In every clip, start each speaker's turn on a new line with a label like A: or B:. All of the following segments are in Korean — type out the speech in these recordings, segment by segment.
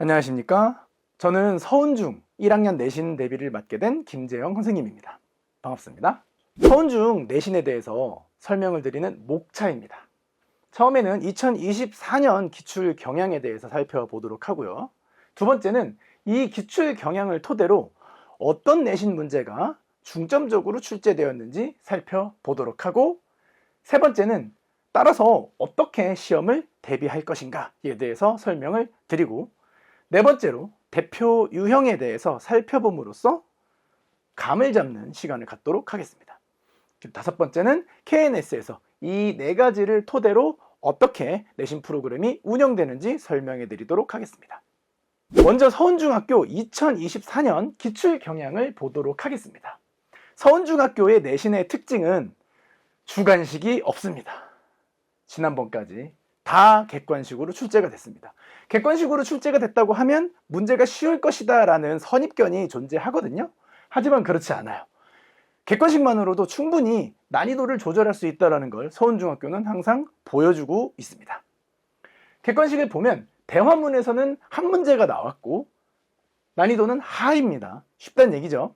A: 안녕하십니까? 저는 서운중 1학년 내신 대비를 맡게 된 김재영 선생님입니다. 반갑습니다. 서운중 내신에 대해서 설명을 드리는 목차입니다. 처음에는 2024년 기출 경향에 대해서 살펴보도록 하고요. 두 번째는 이 기출 경향을 토대로 어떤 내신 문제가 중점적으로 출제되었는지 살펴보도록 하고 세 번째는 따라서 어떻게 시험을 대비할 것인가에 대해서 설명을 드리고 네 번째로 대표 유형에 대해서 살펴봄으로써 감을 잡는 시간을 갖도록 하겠습니다. 다섯 번째는 KNS에서 이 네 가지를 토대로 어떻게 내신 프로그램이 운영되는지 설명해 드리도록 하겠습니다. 먼저 서운중학교 2024년 기출 경향을 보도록 하겠습니다. 서운중학교의 내신의 특징은 주관식이 없습니다. 지난번까지 다 객관식으로 출제가 됐습니다. 객관식으로 출제가 됐다고 하면 문제가 쉬울 것이다 라는 선입견이 존재하거든요. 하지만 그렇지 않아요. 객관식만으로도 충분히 난이도를 조절할 수 있다는 걸 서운중학교는 항상 보여주고 있습니다. 객관식을 보면 대화문에서는 한 문제가 나왔고 난이도는 하입니다. 쉽다는 얘기죠.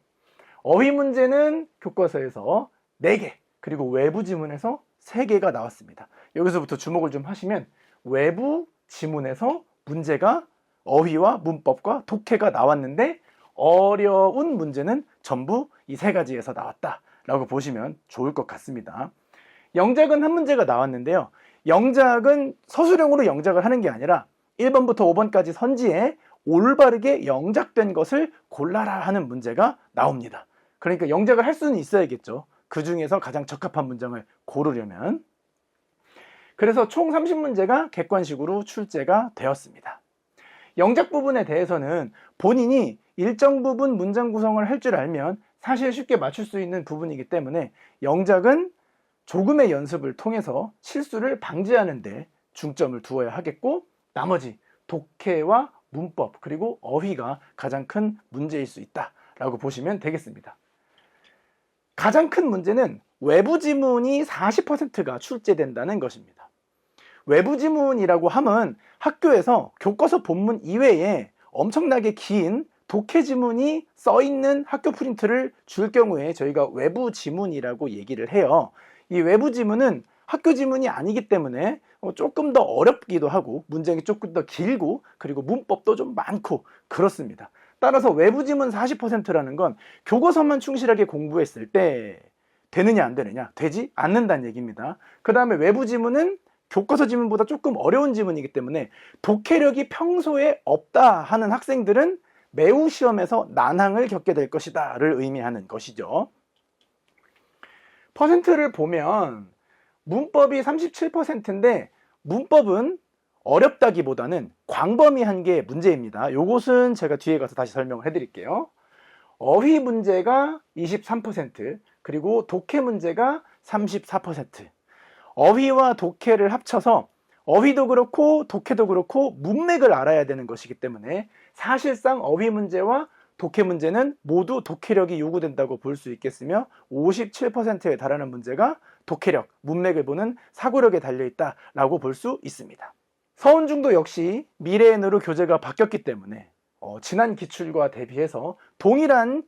A: 어휘 문제는 교과서에서 4개, 그리고 외부 지문에서 3개가 나왔습니다. 여기서부터 주목을 좀 하시면 외부 지문에서 문제가 어휘와 문법과 독해가 나왔는데 어려운 문제는 전부 이 세 가지에서 나왔다라고 보시면 좋을 것 같습니다. 영작은 한 문제가 나왔는데요. 영작은 서술형으로 영작을 하는 게 아니라 1번부터 5번까지 선지에 올바르게 영작된 것을 골라라 하는 문제가 나옵니다. 그러니까 영작을 할 수는 있어야겠죠. 그 중에서 가장 적합한 문장을 고르려면. 그래서 총 30문제가 객관식으로 출제가 되었습니다. 영작 부분에 대해서는 본인이 일정 부분 문장 구성을 할 줄 알면 사실 쉽게 맞출 수 있는 부분이기 때문에 영작은 조금의 연습을 통해서 실수를 방지하는데 중점을 두어야 하겠고 나머지 독해와 문법 그리고 어휘가 가장 큰 문제일 수 있다라고 보시면 되겠습니다. 가장 큰 문제는 외부 지문이 40%가 출제된다는 것입니다. 외부 지문이라고 하면 학교에서 교과서 본문 이외에 엄청나게 긴 독해 지문이 써 있는 학교 프린트를 줄 경우에 저희가 외부 지문이라고 얘기를 해요. 이 외부 지문은 학교 지문이 아니기 때문에 어, 조금 더 어렵기도 하고 문장이 조금 더 길고 그리고 문법도 좀 많고 그렇습니다. 따라서 외부 지문 40%라는 건 교과서만 충실하게 공부했을 때 되느냐 안 되느냐 되지 않는다는 얘기입니다. 그 다음에 외부 지문은 교과서 지문보다 조금 어려운 지문이기 때문에 독해력이 평소에 없다 하는 학생들은 매우 시험에서 난항을 겪게 될 것이다를 의미하는 것이죠. 퍼센트를 보면 문법이 37%인데 문법은 어렵다기보다는 광범위한 게 문제입니다. 요것은 제가 뒤에 가서 다시 설명을 해드릴게요. 어휘 문제가 23%, 그리고 독해 문제가 34%. 어휘와 독해를 합쳐서 어휘도 그렇고 독해도 그렇고 문맥을 알아야 되는 것이기 때문에 사실상 어휘 문제와 독해 문제는 모두 독해력이 요구된다고 볼 수 있겠으며 57%에 달하는 문제가 독해력, 문맥을 보는 사고력에 달려 있다라고 볼 수 있습니다. 서운중도 역시 미래엔으로 교재가 바뀌었기 때문에 어, 지난 기출과 대비해서 동일한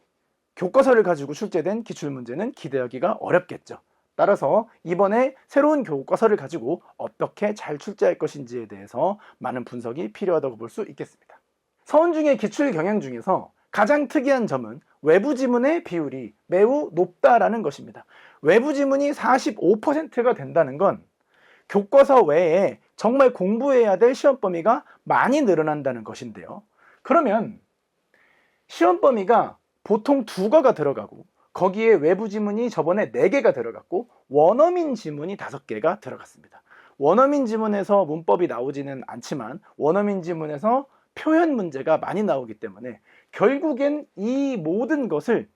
A: 교과서를 가지고 출제된 기출 문제는 기대하기가 어렵겠죠. 따라서 이번에 새로운 교과서를 가지고 어떻게 잘 출제할 것인지에 대해서 많은 분석이 필요하다고 볼 수 있겠습니다. 서운중의 기출 경향 중에서 가장 특이한 점은 외부 지문의 비율이 매우 높다라는 것입니다. 외부 지문이 45%가 된다는 건 교과서 외에 정말 공부해야 될 시험 범위가 많이 늘어난다는 것인데요. 그러면 시험 범위가 보통 두 거가 들어가고 거기에 외부 지문이 저번에 4개가 들어갔고 원어민 지문이 5개가 들어갔습니다. 원어민 지문에서 문법이 나오지는 않지만 원어민 지문에서 표현 문제가 많이 나오기 때문에 결국엔 이 모든 것을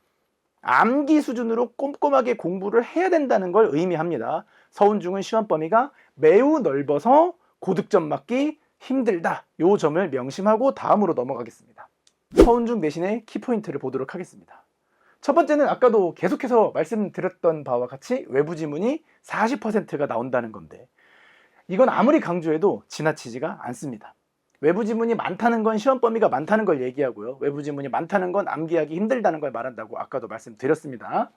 A: 암기 수준으로 꼼꼼하게 공부를 해야 된다는 걸 의미합니다. 서운중은 시험 범위가 매우 넓어서 고득점 맞기 힘들다. 요 점을 명심하고 다음으로 넘어가겠습니다. 서운중 대신에 키포인트를 보도록 하겠습니다. 첫 번째는 아까도 계속해서 말씀드렸던 바와 같이 외부 지문이 40%가 나온다는 건데 이건 아무리 강조해도 지나치지가 않습니다. 외부 지문이 많다는 건 시험 범위가 많다는 걸 얘기하고요. 외부 지문이 많다는 건 암기하기 힘들다는 걸 말한다고 아까도 말씀드렸습니다.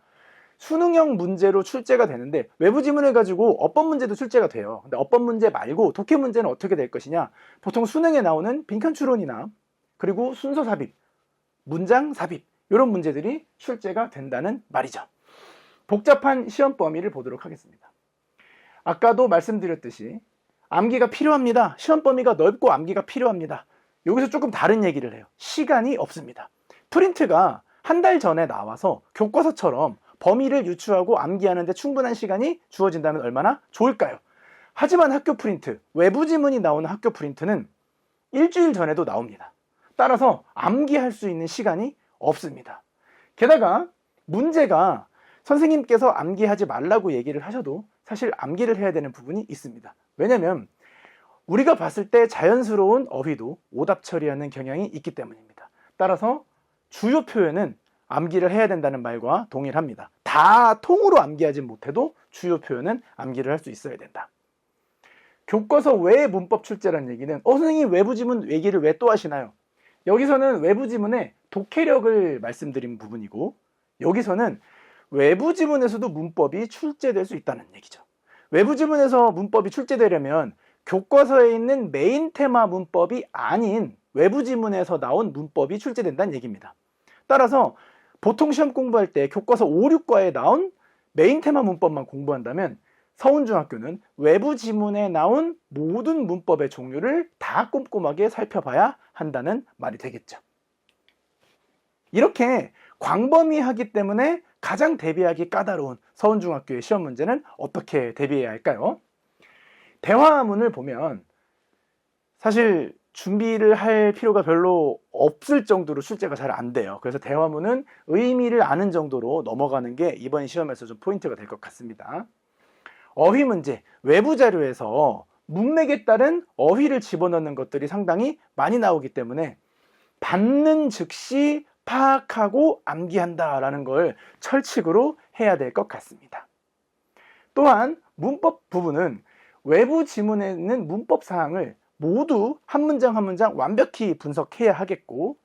A: 수능형 문제로 출제가 되는데 외부 지문을 가지고 어법 문제도 출제가 돼요. 근데 어법 문제 말고 독해 문제는 어떻게 될 것이냐? 보통 수능에 나오는 빈칸 추론이나 그리고 순서 삽입, 문장 삽입 이런 문제들이 출제가 된다는 말이죠. 복잡한 시험 범위를 보도록 하겠습니다. 아까도 말씀드렸듯이 암기가 필요합니다. 시험 범위가 넓고 암기가 필요합니다. 여기서 조금 다른 얘기를 해요. 시간이 없습니다. 프린트가 한 달 전에 나와서 교과서처럼 범위를 유추하고 암기하는 데 충분한 시간이 주어진다면 얼마나 좋을까요? 하지만 학교 프린트, 외부 지문이 나오는 학교 프린트는 일주일 전에도 나옵니다. 따라서 암기할 수 있는 시간이 없습니다. 게다가 문제가 선생님께서 암기하지 말라고 얘기를 하셔도 사실 암기를 해야 되는 부분이 있습니다. 왜냐면 우리가 봤을 때 자연스러운 어휘도 오답 처리하는 경향이 있기 때문입니다. 따라서 주요 표현은 암기를 해야 된다는 말과 동일합니다. 다 통으로 암기하지 못해도 주요 표현은 암기를 할 수 있어야 된다. 교과서 외 문법 출제라는 얘기는 어 선생님 외부 지문 얘기를 왜 또 하시나요? 여기서는 외부 지문의 독해력을 말씀드린 부분이고 여기서는 외부 지문에서도 문법이 출제될 수 있다는 얘기죠. 외부 지문에서 문법이 출제되려면 교과서에 있는 메인 테마 문법이 아닌 외부 지문에서 나온 문법이 출제된다는 얘기입니다. 따라서 보통 시험 공부할 때 교과서 5, 6과에 나온 메인 테마 문법만 공부한다면 서운중학교는 외부 지문에 나온 모든 문법의 종류를 다 꼼꼼하게 살펴봐야 한다는 말이 되겠죠. 이렇게 광범위하기 때문에 가장 대비하기 까다로운 서운중학교의 시험 문제는 어떻게 대비해야 할까요? 대화문을 보면 사실 준비를 할 필요가 별로 없을 정도로 출제가 잘 안 돼요. 그래서 대화문은 의미를 아는 정도로 넘어가는 게 이번 시험에서 좀 포인트가 될 것 같습니다. 어휘 문제, 외부 자료에서 문맥에 따른 어휘를 집어넣는 것들이 상당히 많이 나오기 때문에 받는 즉시 파악하고 암기한다라는 걸 철칙으로 해야 될 것 같습니다. 또한 문법 부분은 외부 지문에 있는 문법 사항을 모두 한 문장 한 문장 완벽히 분석해야 하겠고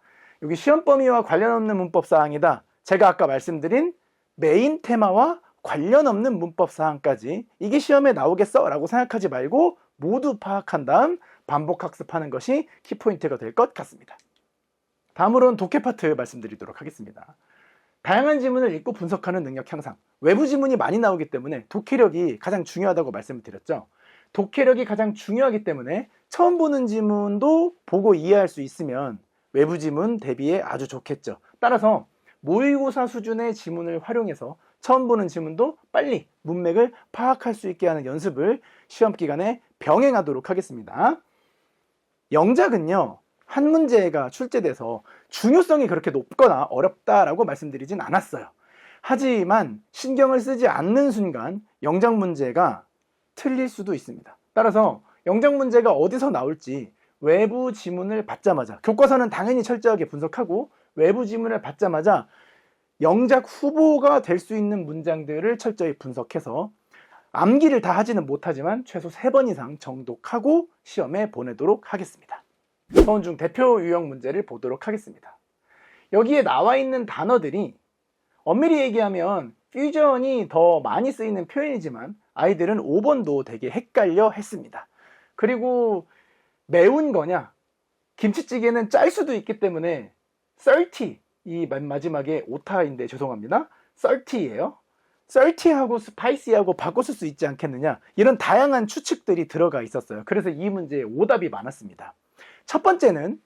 A: 여기 시험 범위와 관련 없는 문법 사항이다. 제가 아까 말씀드린 메인 테마와 관련 없는 문법 사항까지 이게 시험에 나오겠어 라고 생각하지 말고 모두 파악한 다음 반복 학습하는 것이 키포인트가 될 것 같습니다. 다음으로는 독해 파트 말씀드리도록 하겠습니다. 다양한 지문을 읽고 분석하는 능력 향상. 외부 지문이 많이 나오기 때문에 독해력이 가장 중요하다고 말씀을 드렸죠. 독해력이 가장 중요하기 때문에 처음 보는 지문도 보고 이해할 수 있으면 외부 지문 대비에 아주 좋겠죠. 따라서 모의고사 수준의 지문을 활용해서 처음 보는 지문도 빨리 문맥을 파악할 수 있게 하는 연습을 시험 기간에 병행하도록 하겠습니다. 영작은요, 한 문제가 출제돼서 중요성이 그렇게 높거나 어렵다라고 말씀드리진 않았어요. 하지만 신경을 쓰지 않는 순간 영작 문제가 틀릴 수도 있습니다. 따라서 영작 문제가 어디서 나올지 외부 지문을 받자마자 교과서는 당연히 철저하게 분석하고 외부 지문을 받자마자 영작 후보가 될 수 있는 문장들을 철저히 분석해서 암기를 다 하지는 못하지만 최소 3번 이상 정독하고 시험에 보내도록 하겠습니다. 서원중 대표 유형 문제를 보도록 하겠습니다. 여기에 나와 있는 단어들이 엄밀히 얘기하면 퓨전이 더 많이 쓰이는 표현이지만 아이들은 5번도 되게 헷갈려 했습니다. 그리고 매운 거냐 김치찌개는 짤 수도 있기 때문에 썰티 이맨 마지막에 오타인데 죄송합니다. 썰티예요. 썰티하고 스파이시하고 쓸수 있지 않겠느냐 이런 다양한 추측들이 들어가 있었어요. 그래서 이 문제에 오답이 많았습니다. 첫 번째는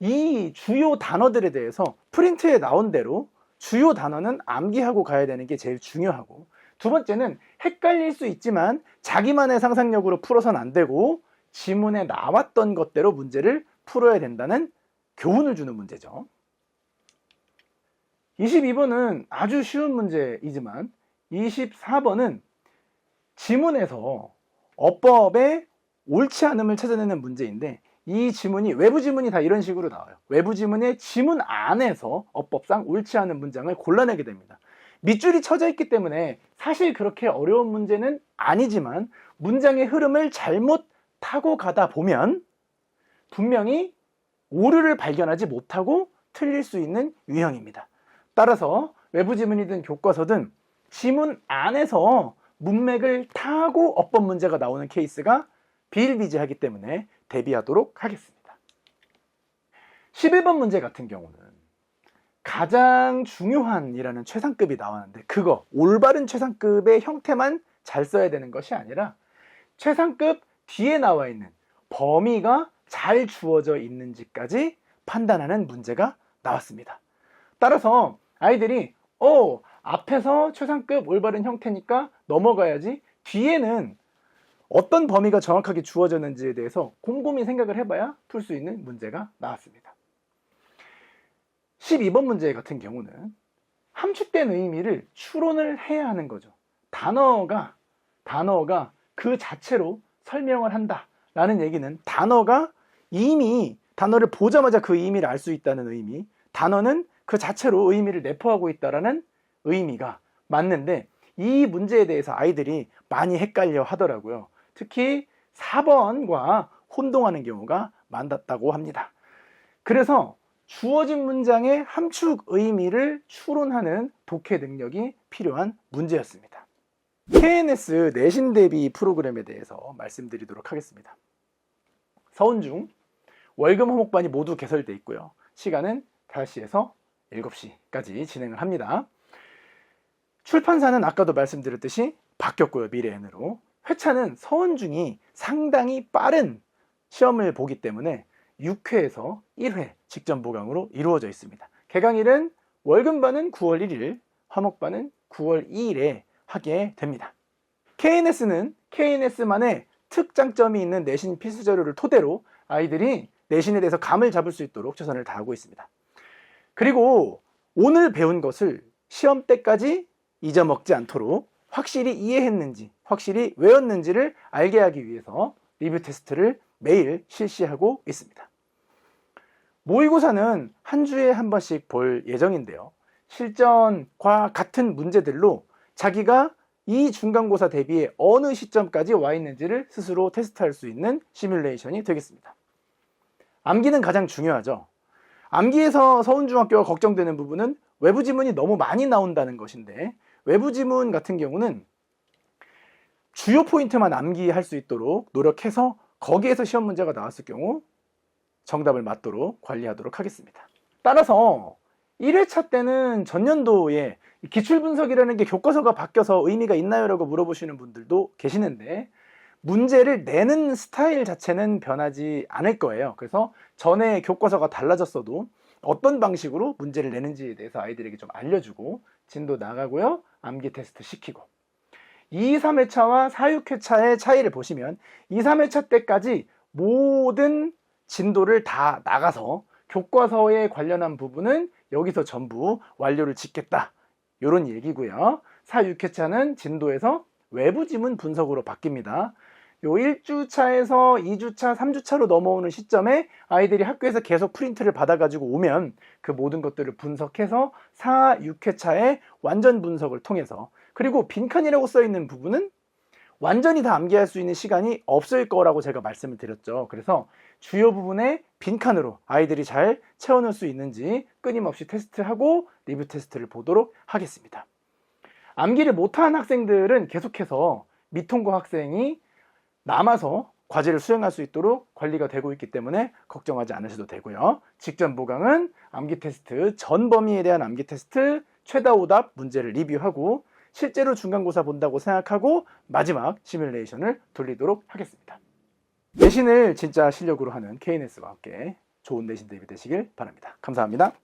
A: 이 주요 단어들에 대해서 프린트에 나온 대로 주요 단어는 암기하고 가야 되는 게 제일 중요하고 두 번째는 헷갈릴 수 있지만 자기만의 상상력으로 풀어서는 안 되고 지문에 나왔던 것대로 문제를 풀어야 된다는 교훈을 주는 문제죠. 22번은 아주 쉬운 문제이지만 24번은 지문에서 어법의 옳지 않음을 찾아내는 문제인데 이 지문이 외부 지문이 다 이런 식으로 나와요. 외부 지문의 지문 안에서 어법상 옳지 않은 문장을 골라내게 됩니다. 밑줄이 쳐져 있기 때문에 사실 그렇게 어려운 문제는 아니지만 문장의 흐름을 잘못 타고 가다 보면 분명히 오류를 발견하지 못하고 틀릴 수 있는 유형입니다. 따라서 외부 지문이든 교과서든 지문 안에서 문맥을 타고 어법 문제가 나오는 케이스가 비일비재하기 때문에 대비하도록 하겠습니다. 11번 문제 같은 경우는 가장 중요한이라는 최상급이 나왔는데 그거 올바른 최상급의 형태만 잘 써야 되는 것이 아니라 최상급 뒤에 나와 있는 범위가 잘 주어져 있는지까지 판단하는 문제가 나왔습니다. 따라서 아이들이 어 앞에서 최상급 올바른 형태니까 넘어가야지 뒤에는 어떤 범위가 정확하게 주어졌는지에 대해서 곰곰이 생각을 해봐야 풀 수 있는 문제가 나왔습니다. 12번 문제 같은 경우는 함축된 의미를 추론을 해야 하는 거죠. 단어가 단어가 그 자체로 설명을 한다라는 얘기는 단어가 이미 단어를 보자마자 그 의미를 알 수 있다는 의미, 단어는 그 자체로 의미를 내포하고 있다라는 의미가 맞는데 이 문제에 대해서 아이들이 많이 헷갈려 하더라고요. 특히 4번과 혼동하는 경우가 많았다고 합니다. 그래서 주어진 문장의 함축 의미를 추론하는 독해 능력이 필요한 문제였습니다. KNS 내신 대비 프로그램에 대해서 말씀드리도록 하겠습니다. 서운중 월금 화목반이 모두 개설되어 있고요. 시간은 5시에서 7시까지 진행을 합니다. 출판사는 아까도 말씀드렸듯이 바뀌었고요. 미래엔으로. 회차는 서원중이 상당히 빠른 시험을 보기 때문에 6회에서 1회 직전 보강으로 이루어져 있습니다. 개강일은 월급반은 9월 1일, 화목반은 9월 2일에 하게 됩니다. KNS는 KNS만의 특장점이 있는 내신 필수 자료를 토대로 아이들이 내신에 대해서 감을 잡을 수 있도록 최선을 다하고 있습니다. 그리고 오늘 배운 것을 시험 때까지 잊어먹지 않도록 확실히 이해했는지, 확실히 외웠는지를 알게 하기 위해서 리뷰 테스트를 매일 실시하고 있습니다. 모의고사는 한 주에 한 번씩 볼 예정인데요. 실전과 같은 문제들로 자기가 이 중간고사 대비에 어느 시점까지 와 있는지를 스스로 테스트할 수 있는 시뮬레이션이 되겠습니다. 암기는 가장 중요하죠. 암기에서 서울중학교가 걱정되는 부분은 외부 지문이 너무 많이 나온다는 것인데 외부 지문 같은 경우는 주요 포인트만 암기할 수 있도록 노력해서 거기에서 시험 문제가 나왔을 경우 정답을 맞도록 관리하도록 하겠습니다. 따라서 1회차 때는 전년도에 기출분석이라는 게 교과서가 바뀌어서 의미가 있나요? 라고 물어보시는 분들도 계시는데 문제를 내는 스타일 자체는 변하지 않을 거예요. 그래서 전에 교과서가 달라졌어도 어떤 방식으로 문제를 내는지에 대해서 아이들에게 좀 알려주고 진도 나가고요. 암기 테스트 시키고 2, 3회차와 4, 6회차의 차이를 보시면 2, 3회차 때까지 모든 진도를 다 나가서 교과서에 관련한 부분은 여기서 전부 완료를 짓겠다. 이런 얘기고요. 4, 6회차는 진도에서 외부 지문 분석으로 바뀝니다. 요 1주차에서 2주차, 3주차로 넘어오는 시점에 아이들이 학교에서 계속 프린트를 받아가지고 오면 그 모든 것들을 분석해서 4, 6회차의 완전 분석을 통해서 그리고 빈칸이라고 써 있는 부분은 완전히 다 암기할 수 있는 시간이 없을 거라고 제가 말씀을 드렸죠. 그래서 주요 부분에 빈칸으로 아이들이 잘 채워넣을 수 있는지 끊임없이 테스트하고 리뷰 테스트를 보도록 하겠습니다. 암기를 못한 학생들은 계속해서 미통과 학생이 남아서 과제를 수행할 수 있도록 관리가 되고 있기 때문에 걱정하지 않으셔도 되고요. 직전 보강은 암기 테스트, 전 범위에 대한 암기 테스트, 최다 오답 문제를 리뷰하고 실제로 중간고사 본다고 생각하고 마지막 시뮬레이션을 돌리도록 하겠습니다. 내신을 진짜 실력으로 하는 KNS와 함께 좋은 내신 대비 되시길 바랍니다. 감사합니다.